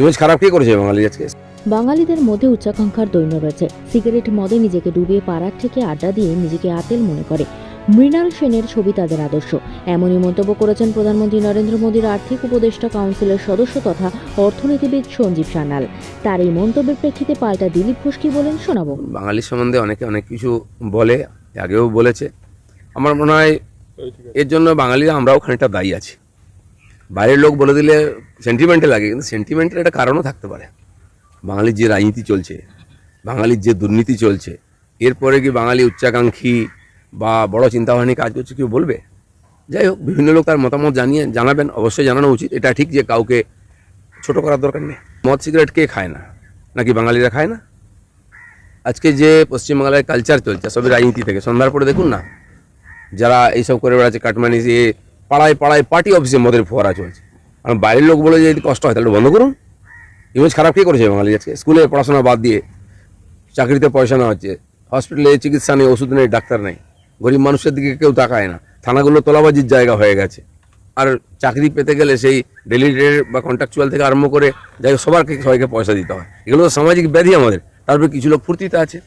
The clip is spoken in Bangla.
ইমেজ খারাপ কে করেছে বাঙালি আজকে? বাঙালিদের মধ্যে উচ্চাকাঙ্ক্ষার দৈন্য রয়েছে। সিগারেট মদে নিজেকে ডুবিয়ে পাড়ার থেকে আড্ডা দিয়ে নিজেকে আতেল মনে করে। মৃণাল সেনের ছবি তাদের আদর্শ। এমনই মন্তব্য করেছেন প্রধানমন্ত্রী নরেন্দ্র মোদীর আর্থিক উপদেষ্টা কাউন্সিলের সদস্য তথা অর্থনীতিবিদ সঞ্জীব সান্যাল। তার এই মন্তব্যের প্রেক্ষিতে পাল্টা দিলীপ ঘোষ কি বলেন শোনাবো। বাঙালি সম্বন্ধে অনেকে অনেক কিছু বলে আগেও বলেছে। আমার মনে হয় এর জন্য বাঙালিরা আমরাও খানিকটা দায়ী আছি। বাইরের লোক বলে দিলে সেন্টিমেন্টে লাগে, কিন্তু সেন্টিমেন্টের একটা কারণও থাকতে পারে। বাঙালির যে রাজনীতি চলছে, বাঙালির যে দুর্নীতি চলছে, এরপরে কি বাঙালি উচ্চাকাঙ্ক্ষী বা বড় চিন্তাভাবনা কাজ করছে কেউ বলবে? যাই হোক, বিভিন্ন লোক তার মতামত জানিয়ে জানাবেন, অবশ্যই জানানো উচিত। এটা ঠিক যে কাউকে ছোট করার দরকার নেই। মদ সিগারেট কে খায় না? নাকি বাঙালিরা খায় না? আজকে যে পশ্চিমবাংলায় কালচার চলছে, সবই রাজনীতি থেকে। সন্ধ্যার পরে দেখুন না, যারা এইসব করে বেড়াচ্ছে কাটমানি দিয়ে পাড়ায় পাড়ায় পার্টি অফিসে মদের ফোয়ারা চলছে। আর বাইরের লোক বলে যে যদি কষ্ট হয়, তাহলে বন্ধ করুন। ইমেজ খারাপ কে করেছে বাঙালি আজকে? স্কুলে পড়াশোনা বাদ দিয়ে চাকরিতে পয়সা নেওয়া হচ্ছে হসপিটালে চিকিৎসা নেই, ওষুধ নেই, ডাক্তার নেই। গরিব মানুষের দিকে কেউ তাকায় না। থানাগুলো তোলাবাজির জায়গা হয়ে গেছে। আর চাকরি পেতে গেলে সেই ডেলি বা কন্ট্রাকচুয়াল থেকে আরম্ভ করে যাই সবারকে সবাইকে পয়সা দিতে হয়। এগুলো সামাজিক ব্যাধি আমাদের। তারপরে কিছু লোক ফুর্তিতে আছে।